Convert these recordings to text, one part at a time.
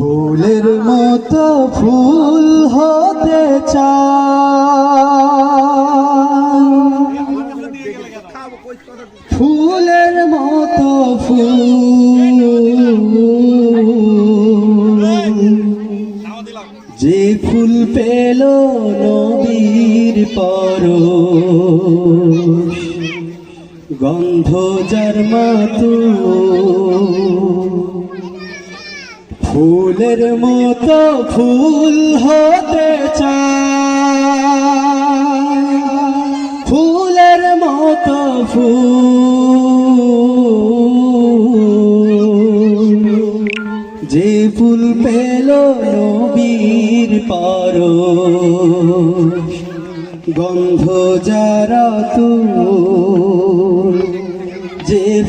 ফুলের মতো ফুল হতে ফুলের মতো ফুল। যে ফুল পেল নবীর পর গন্ধ যার ফুলের মতো ফুল হতে চায়। ফুলের মতো ফুল। যে ফুল পেল নবীর পর গন্ধ যারা যে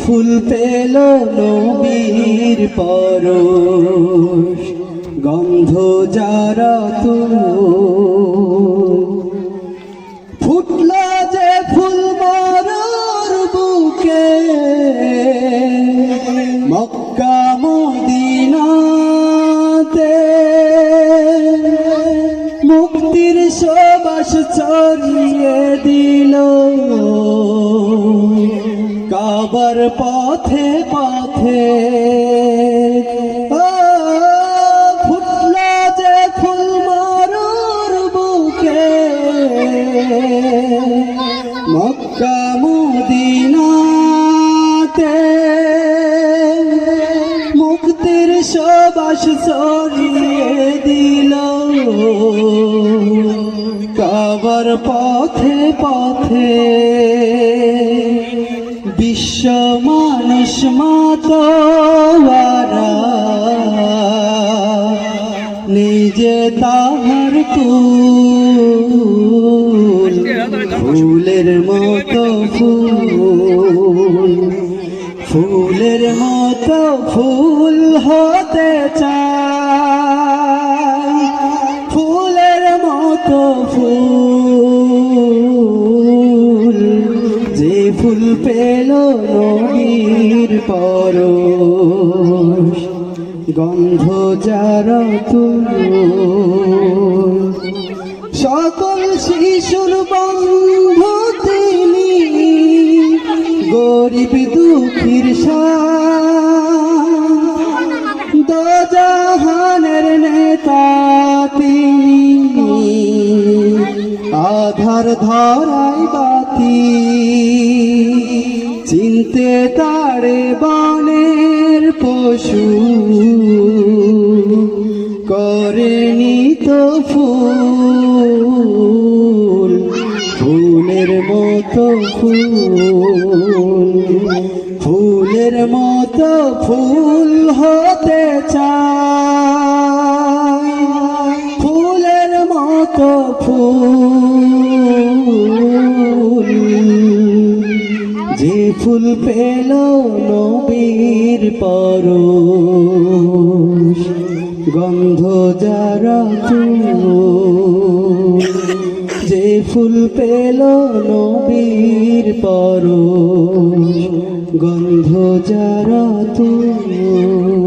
ফুল পেল নবীর পর গন্ধ যারা তুল। ফুটলা যে ফুল মারার বুকে, মক্কা মদিনাতে। মুক্তির সবাস ছড়িয়ে দিল। কাবার পথে পথে। ফুটলা যে ফুল মারুর বুকে। মক্কা মদিনাতে মুক্তির সবাস ছড়িয়ে দিল। কাবার পথে পথে। বিশ্ব মানুষ মাতোয়ারা। নিজে তাহার ফুলের মতো ফুল ফুলের মতো ফুল হতে চায়। গন্ধ যারা সকল শিশুর বন্ধু তিনি, গরিব দুঃখীর দজাহানের নেতা তিনি, আধার ধরাই বাতি। চিনতে তারে বনের পশু করেনি তো ফুল, ফুলের মতো ফুল, ফুলের মতো ফুল হতে চায়। ফুলের মতো ফুল ফুল পেল নবীর পর গন্ধ যারা যে ফুল পেল নবীর পর গন্ধ যারা তুল